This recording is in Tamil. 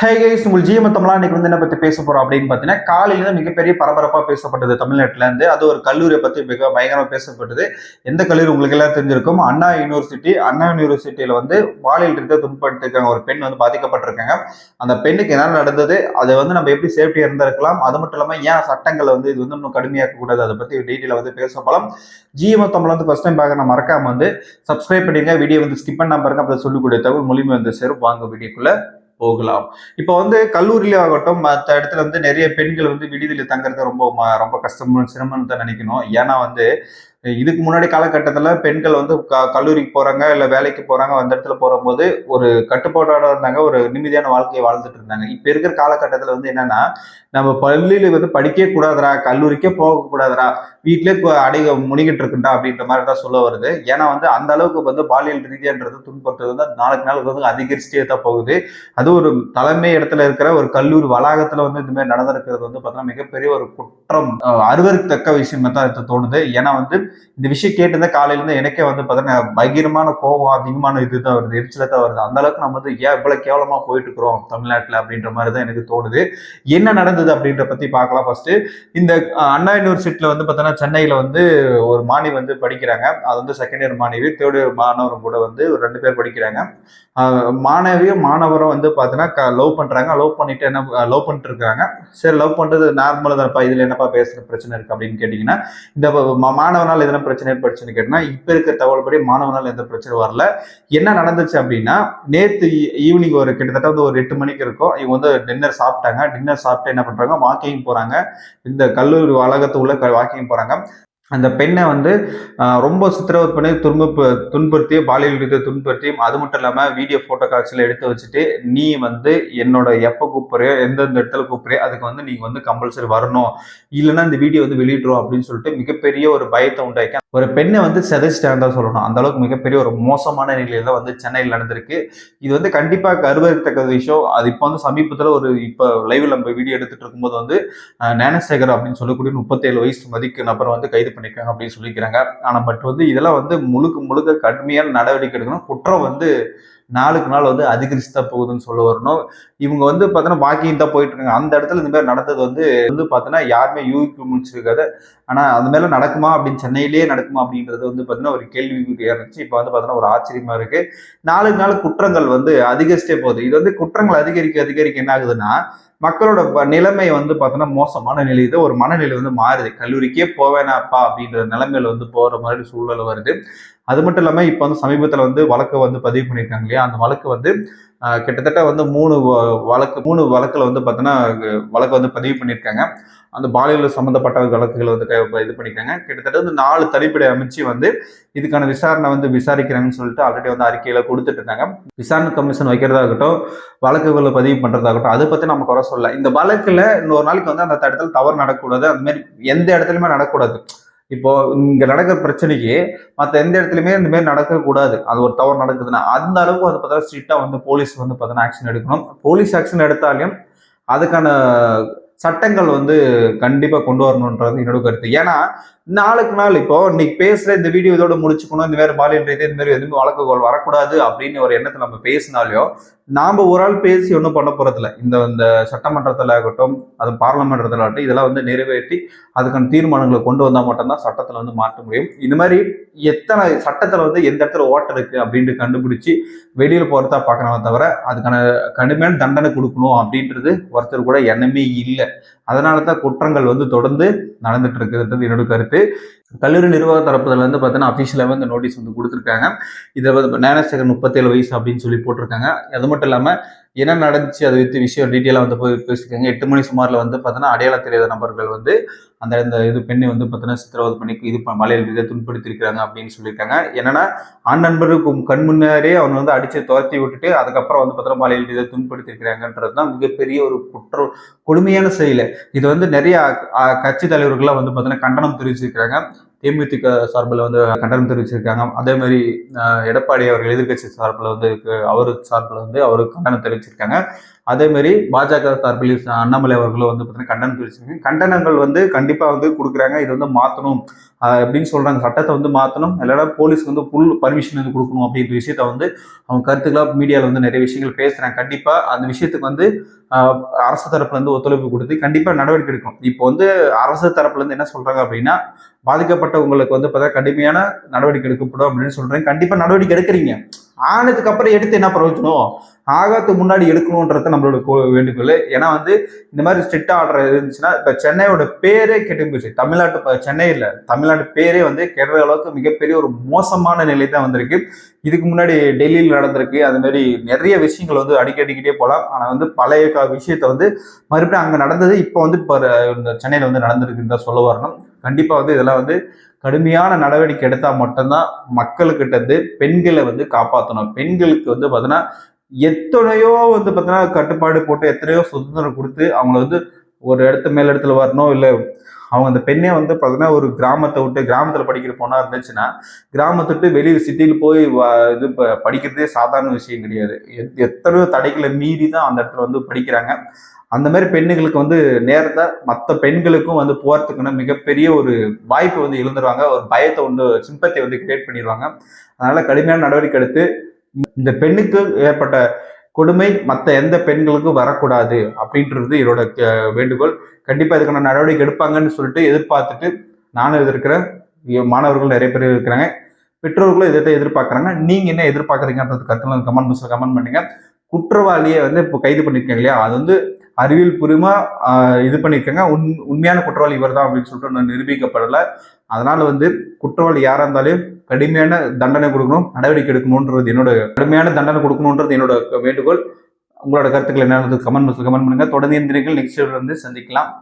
ஹே உங்கள் ஜிஎம் தமிழா இன்னைக்கு வந்து என்ன பத்தி பேச போறோம் அப்படின்னு பார்த்தீங்கன்னா காலையில மிகப்பெரிய பரபரப்பா பேசப்பட்டது தமிழ்நாட்டுல இருந்து அது ஒரு கல்லூரியை பத்தி மிக பயங்கரமா பேசப்பட்டது. எந்த கல்லூரி உங்களுக்கு எல்லாம் தெரிஞ்சிருக்கும்? அண்ணா யூனிவர்சிட்டி அண்ணா யூனிவர்சிட்டியில வந்து பாலியல் ரீதியாக துன்படுத்திருக்காங்க ஒரு பெண் வந்து பாதிக்கப்பட்டிருக்காங்க. அந்த பெண்ணுக்கு என்ன நடந்தது? அதை வந்து நம்ம எப்படி சேஃப்டியாக இருந்திருக்கலாம்? அது மட்டும் இல்லாம ஏன் சட்டங்களை வந்து இது வந்து இன்னும் கடுமையாக்க கூடாது அதை பத்தி டீட்டெயில வந்து பேச போலாம். ஜிஎம் தமிழ் வந்து ஃபர்ஸ்ட் டைம் பார்க்க நான் மறக்காம வந்து சப்ஸ்கிரைப் பண்ணிடுங்க வீடியோ வந்து ஸ்கிப் பண்ணாம பாருங்க. அப்படி சொல்லக்கூடிய தகவல் மொழிமை வந்து சேரும். வாங்க வீடியோக்குள்ள. போகலாம். இப்போ வந்து கல்லூரியில ஆகட்டும் மற்ற இடத்துல வந்து நிறைய பெண்கள் வந்து விடுதியில் தங்குறது ரொம்ப ம- ரொம்ப கஷ்டம் சிரமம்னு தான் நினைக்கணும். ஏன்னா வந்து இதுக்கு முன்னாடி காலகட்டத்தில் பெண்கள் வந்து க கல்லூரிக்கு போகிறாங்க இல்லை வேலைக்கு போகிறாங்க அந்த இடத்துல போகும்போது ஒரு கட்டுப்பாடோட இருந்தாங்க ஒரு நிம்மதியான வாழ்க்கையை வாழ்ந்துட்டு இருந்தாங்க. இப்போ இருக்கிற காலகட்டத்தில் வந்து என்னன்னா நம்ம பள்ளியில் வந்து படிக்கவே கூடாதுடா கல்லூரிக்கே போகக்கூடாதுரா வீட்டிலே அடை முனிகிட்டு இருக்குண்டா அப்படின்ற மாதிரி தான் சொல்ல வருது. ஏன்னா வந்து அந்த அளவுக்கு வந்து பாலியல் ரீதியான்றது துன்புறுத்தது வந்து நாளுக்கு நாளுக்கு வந்து அதிகரிச்சுட்டே தான் போகுது. அது ஒரு தலைமை இடத்துல இருக்கிற ஒரு கல்லூரி வளாகத்தில் வந்து இந்த மாதிரி நடந்திருக்கிறது வந்து பார்த்தோன்னா மிகப்பெரிய ஒரு குற்றம் அஹ், அருவருக்கத்தக்க விஷயமா தான் தோணுது. ஏன்னா வந்து இந்த விஷயம் கேட்டிருந்தா காலையிலேருந்து எனக்கே வந்து பார்த்தீங்கன்னா பயங்கரமான கோபம் அதிகமான இதுதான் வருது எரிச்சல தான் வருது. அந்த அளவுக்கு நம்ம வந்து ஏன் இவ்வளவு கேவலமா போயிட்டு இருக்கிறோம் தமிழ்நாட்டில் அப்படின்ற மாதிரி தான் எனக்கு தோணுது. என்ன நடந்தது அப்படின்ற பத்தி பார்க்கலாம் ஃபர்ஸ்ட் இந்த அண்ணா யூனிவர்சிட்டியில வந்து பார்த்தீங்கன்னா சென்னையில வந்து ஒரு மாணவி வந்து படிக்கிறாங்க. அது வந்து செகண்ட் இயர் மாணவி தேர்ட் இயர் மாணவரும் கூட வந்து ஒரு ரெண்டு பேர் படிக்கிறாங்க. மாணவியும் மாணவரும் வந்து பார்த்தீங்கன்னா லவ் பண்றாங்க. லவ் பண்ணிட்டு என்ன லவ் பண்ணிட்டு இருக்காங்க சரி லவ் பண்றது நார்மலாக தான்ப்பா இதுல என்னப்பா பேசுற பிரச்சனை இருக்கு அப்படின்னு கேட்டீங்கன்னா இந்த மாணவனால் மாணவனால் எதனா பிரச்சனை ஏற்படுச்சுன்னு கேட்டீங்கன்னா இப்போ இருக்க தகவல்படி மாணவனால் எந்த பிரச்சனை வரல. என்ன நடந்துச்சு அப்படின்னா நேற்று ஈவினிங் ஒரு கிட்டத்தட்ட வந்து ஒரு எட்டு மணிக்கு இருக்கும். இவங்க வந்து டின்னர் சாப்பிட்டாங்க. டின்னர் சாப்பிட்டு என்ன பண்ணுறாங்க வாக்கிங் போகிறாங்க இந்த கல்லூரி வளாகத்து உள்ள வாக்கிங் போகிறாங்க அந்த பெண்ணை வந்து ரொம்ப சித்திரவதை பண்ணி துன்பு துன்புறுத்தியும் பாலியல் ரீதியை துன்புறுத்தியும் அது மட்டும் இல்லாமல் வீடியோ ஃபோட்டோ காட்சியில் எடுத்து வச்சுட்டு நீ வந்து என்னோட எப்போ கூப்பிட்றியோ எந்தெந்த இடத்துல கூப்பிட்றியோ அதுக்கு வந்து நீங்கள் வந்து கம்பல்சரி வரணும். இல்லைன்னா இந்த வீடியோ வந்து வெளியிடுறோம் அப்படின்னு சொல்லிட்டு மிகப்பெரிய ஒரு பயத்தை உண்டாக்கி ஒரு பெண்ணை வந்து செதைச்சிட்டாங்க தான் சொல்லணும். அந்த அளவுக்கு மிகப்பெரிய ஒரு மோசமான நிலையில தான் வந்து சென்னையில் நடந்திருக்கு. இது வந்து கண்டிப்பாக கருவறுத்தக்க விஷயம். அது இப்போ வந்து சமீபத்தில் ஒரு இப்போ லைவில் நம்ம வீடியோ எடுத்துட்டு இருக்கும்போது வந்து ஞானசேகர் அப்படின்னு சொல்லக்கூடிய முப்பத்தேழு வயசு மதிக்கு நபர் வந்து கைது பண்ணியிருக்காங்க அப்படின்னு சொல்லிக்கிறாங்க. ஆனால் பட் வந்து இதெல்லாம் வந்து முழுக்க முழுக்க கடுமையான நடவடிக்கை எடுக்கணும். குற்றம் வந்து நாளுக்கு நாள் வந்து அதிகரிச்சு தான் போகுதுன்னு சொல்ல வரணும். இவங்க வந்து பார்த்தோன்னா வாக்கிங் தான் போயிட்டு இருக்காங்க. அந்த இடத்துல இந்த மாதிரி நடந்தது வந்து வந்து பார்த்தோன்னா யாருமே யூகிக்க முடிச்சிருக்காது ஆனால் அது மேலே நடக்குமா அப்படின்னு சென்னையிலேயே நடக்குமா அப்படின்றது வந்து பார்த்தீங்கன்னா ஒரு கேள்விக்குறியா இருந்துச்சு. இப்போ வந்து பார்த்தோன்னா ஒரு ஆச்சரியமா இருக்கு. நாளுக்கு நாள் குற்றங்கள் வந்து அதிகரிச்சிட்டே போகுது. இது வந்து குற்றங்கள் அதிகரிக்க அதிகரிக்க என்ன ஆகுதுன்னா மக்களோட நிலைமை வந்து பார்த்தோன்னா மோசமான நிலை. இது ஒரு மனநிலை வந்து மாறுது. கல்லூரிக்கே போவேனாப்பா அப்படின்ற நிலைமையில வந்து போற மாதிரி சூழ்நிலை வருது. அது மட்டும் இல்லாமல் இப்போ வந்து சமீபத்தில் வந்து வழக்கு வந்து பதிவு பண்ணியிருக்காங்க இல்லையா? அந்த வழக்கு வந்து கிட்டத்தட்ட வந்து மூணு வ- வழக்கு மூணு வழக்கில் வந்து பார்த்தோன்னா வழக்கு வந்து பதிவு பண்ணியிருக்காங்க. அந்த பாலியல் சம்மந்தப்பட்ட வழக்குகளை வந்து க- இது பண்ணியிருக்காங்க. கிட்டத்தட்ட வந்து நாலு தனிப்படை அமைச்சு வந்து இதுக்கான விசாரணை வந்து விசாரிக்கிறாங்கன்னு சொல்லிட்டு ஆல்ரெடி வந்து அறிக்கையில் கொடுத்துட்டு இருக்காங்க. விசாரணை கமிஷன் வைக்கிறதாகட்டும் வழக்குகளை பதிவு பண்ணுறதாகட்டும் அதை பற்றி நம்ம குறை சொல்லல இந்த வழக்கில் இன்னொரு நாளைக்கு வந்து அந்த இடத்துல தவறு நடக்கக்கூடாது. அந்த மாதிரி எந்த இடத்துலையுமே நடக்கக்கூடாது. இப்போ இங்க நடக்கிற பிரச்சனைக்கு மற்ற எந்த இடத்துலயுமே இந்த மாதிரி நடக்கக்கூடாது. அது ஒரு தவறு நடக்குதுன்னா அந்த அளவுக்கு வந்து பார்த்தா ஸ்ட்ரிக்டா வந்து போலீஸ் வந்து பார்த்தீங்கன்னா ஆக்ஷன் எடுக்கணும். போலீஸ் ஆக்ஷன் எடுத்தாலையும் அதுக்கான சட்டங்கள் வந்து கண்டிப்பா கொண்டு வரணுன்றது என்னோட கருத்து. ஏன்னா நாளுக்கு நாள் இப்போ இன்னைக்கு பேசுற இந்த வீடியோ இதோட முடிச்சுக்கணும் இந்த மாதிரி பாலியல் ரீதி இந்த மாதிரி எதுவுமே வழக்குகள் வரக்கூடாது அப்படின்னு ஒரு எண்ணத்தை நம்ம பேசினாலையோ நாம ஒரு ஆள் பேசி ஒன்றும் பண்ண போறதில்ல. இந்த இந்த சட்டமன்றத்தில் ஆகட்டும் அது பார்லமெண்டத்தில் ஆகட்டும் இதெல்லாம் வந்து நிறைவேற்றி அதுக்கான தீர்மானங்களை கொண்டு வந்தால் மட்டும்தான் சட்டத்தில் வந்து மாற்ற முடியும். இந்த மாதிரி எத்தனை சட்டத்தில் வந்து எந்த இடத்துல ஓட்டை இருக்கு அப்படின்ட்டு கண்டுபிடிச்சி வெளியில் போகிறதா பார்க்கணும் தவிர அதுக்கான கடுமையான தண்டனை கொடுக்கணும் அப்படின்றது ஒருத்தர் கூட எண்ணமே இல்லை. அதனால தான் குற்றங்கள் வந்து தொடர்ந்து நடந்துட்டு இருக்குன்றது என்னோட கருத்து. சொல்லிட்டு கல்லூரி நிர்வாக தரப்புல வந்து பார்த்தீங்கன்னா அஃபிஷியலாக வந்து நோட்டீஸ் வந்து கொடுத்துருக்காங்க. இதை வந்து ஞானசேகர் முப்பத்தேழு வயசு அப்படின்னு சொல்லி போட்டிருக்காங்க. அது மட்டும் இல்லாமல் என்ன நடந்துச்சு அதை வித்து விஷயம் டீட்டெயிலாக வந்து போய் பேசியிருக்காங்க. எட்டு மணி சுமாரில் வந்து பார்த்தீங்கன்னா அடையாள தெரியாத நபர்கள் வந்து அந்த இந்த இது பெண்ணை வந்து பார்த்தீங்கன்னா சித்திரவதை பண்ணி இது ப- மலையில் இதை துன்படுத்திருக்கிறாங்க அப்படின்னு சொல்லியிருக்காங்க. என்னன்னா ஆண் நண்பருக்கு கண் முன்னாரே அவனை வந்து அடித்து துரத்தி விட்டுட்டு அதுக்கப்புறம் வந்து பார்த்தீங்கன்னா மலையில் இதை துன்படுத்திருக்கிறாங்கன்றது தான் மிகப்பெரிய ஒரு குற்ற கொடுமையான செயல். இது வந்து நிறைய கட்சி தலைவர்கள்லாம் வந்து பார்த்தீங்கன்னா கண்டனம் தெரிவிச்சிருக்கிறாங்க. தேமுதிக சார்பில் வந்து கண்டனம் தெரிவிச்சிருக்காங்க. அதே மாதிரி எடப்பாடி அவர்கள் எதிர்க்கட்சி சார்பில் வந்து அவர் சார்பில் வந்து அவருக்கு கண்டனம் தெரிவிச்சிருக்காங்க. அதே மாதிரி பாஜக சார்பில் அண்ணாமலை அவர்களும் வந்து பார்த்தீங்கன்னா கண்டனம் தெரிவிச்சிருக்காங்க. கண்டனங்கள் வந்து கண்டிப்பாக வந்து கொடுக்குறாங்க. இது வந்து மாற்றணும் அப்படின்னு சொல்றாங்க. சட்டத்தை வந்து மாற்றணும் இல்லைனா போலீஸ்க்கு வந்து ஃபுல் பர்மிஷன் வந்து கொடுக்கணும் அப்படின்ற விஷயத்த வந்து அவங்க கருத்துக்களாக மீடியாவில் வந்து நிறைய விஷயங்கள் பேசுறாங்க. கண்டிப்பாக அந்த விஷயத்துக்கு வந்து அரசு தரப்புல இருந்து ஒத்துழைப்பு கொடுத்து கண்டிப்பாக நடவடிக்கை எடுக்கும் இப்போ வந்து அரசு தரப்புல இருந்து என்ன சொல்றாங்க அப்படின்னா பாதிக்கப்பட்ட பாதிக்கப்பட்டவங்களுக்கு வந்து பார்த்தா கடுமையான நடவடிக்கை எடுக்கப்படும் அப்படின்னு சொல்றேன். கண்டிப்பாக நடவடிக்கை எடுக்கிறீங்க. ஆனதுக்கு அப்புறம் எடுத்து என்ன பிரயோஜனம்? ஆகாத்துக்கு முன்னாடி எடுக்கணுன்றது நம்மளோட கோ- வேண்டுகோள். ஏன்னா வந்து இந்த மாதிரி ஸ்ட்ரிக்ட் ஆர்டர் இருந்துச்சுன்னா இப்போ சென்னையோட பேரே கெட்டு போச்சு. தமிழ்நாட்டு ப- தமிழ்நாட்டு பேரே வந்து கெடுற அளவுக்கு மிகப்பெரிய ஒரு மோசமான நிலை தான் வந்திருக்கு. இதுக்கு முன்னாடி டெல்லியில் நடந்திருக்கு. அது மாதிரி நிறைய விஷயங்கள் வந்து அடிக்கடிக்கிட்டே போகலாம் ஆனால் வந்து பழைய விஷயத்த வந்து மறுபடியும் அங்கே நடந்தது இப்போ வந்து இப்போ இந்த சென்னையில் வந்து நடந்திருக்குன்னு தான் சொல்ல வரணும். கண்டிப்பாக வந்து இதெல்லாம் வந்து கடுமையான நடவடிக்கை எடுத்தால் மட்டும்தான் மக்கள்கிட்ட இருந்து பெண்களை வந்து காப்பாற்றணும் பெண்களுக்கு வந்து பார்த்தீங்கன்னா எத்தனையோ வந்து பார்த்தீங்கன்னா கட்டுப்பாடு போட்டு எத்தனையோ சுதந்திரம் கொடுத்து அவங்கள வந்து ஒரு இடத்து மேல் இடத்துல வரணும் இல்லை அவங்க அந்த பெண்ணே வந்து பார்த்தீங்கன்னா ஒரு கிராமத்தை விட்டு கிராமத்தில் படிக்கிற பொண்ணாக இருந்துச்சுன்னா கிராமத்தை விட்டு வெளியில் சிட்டியில் போய் வ- இது படிக்கிறதே சாதாரண விஷயம் கிடையாது. எத்- எத்தனையோ தடைகளை மீறி தான் அந்த இடத்துல வந்து படிக்கிறாங்க. அந்த மாதிரி பெண்ணுகளுக்கு வந்து நேரத்தை மற்ற பெண்களுக்கும் வந்து போகிறதுக்குன்னு மிகப்பெரிய ஒரு வாய்ப்பு வந்து இழந்துருவாங்க ஒரு பயத்தை வந்து சிம்பத்தை வந்து கிரியேட் பண்ணிடுவாங்க. அதனால் கடுமையான நடவடிக்கை எடுத்து இந்த பெண்ணுக்கு ஏற்பட்ட கொடுமை மற்ற எந்த பெண்களுக்கும் வரக்கூடாது அப்படின்றது என்னோட வேண்டுகோள். கண்டிப்பா இதுக்கான நடவடிக்கை எடுப்பாங்கன்னு சொல்லிட்டு எதிர்பார்த்துட்டு நானும் எதிர்க்கிறேன். மாணவர்கள் நிறைய பேர் இருக்கிறாங்க. பெற்றோர்களும் இதை எதிர்பார்க்குறாங்க. நீங்க என்ன எதிர்பார்க்குறீங்கன்றது கருத்துல கமெண்ட் பாக்ஸில் கமெண்ட் பண்ணுங்க. குற்றவாளியை வந்து இப்போ கைது பண்ணியிருக்காங்க இல்லையா? அது வந்து அறிவியல் பூர்வமா இது பண்ணியிருக்காங்க உண் உண்மையான குற்றவாளி இவர் தான் அப்படின்னு சொல்லிட்டு ஒன்று நிரூபிக்கப்படலை. அதனால வந்து குற்றவாளி யாராக இருந்தாலும் கடுமையான தண்டனை கொடுக்கணும் நடவடிக்கை எடுக்கணுன்றது என்னோட கடுமையான தண்டனை கொடுக்கணுன்றது என்னோட வேண்டுகோள். உங்களோட கருத்துக்கள் என்னன்றது கமெண்ட் கமெண்ட் பண்ணுங்க. தொடர்ந்து இருந்தீர்கள் நெக்ஸ்ட் வந்து சந்திக்கலாம்.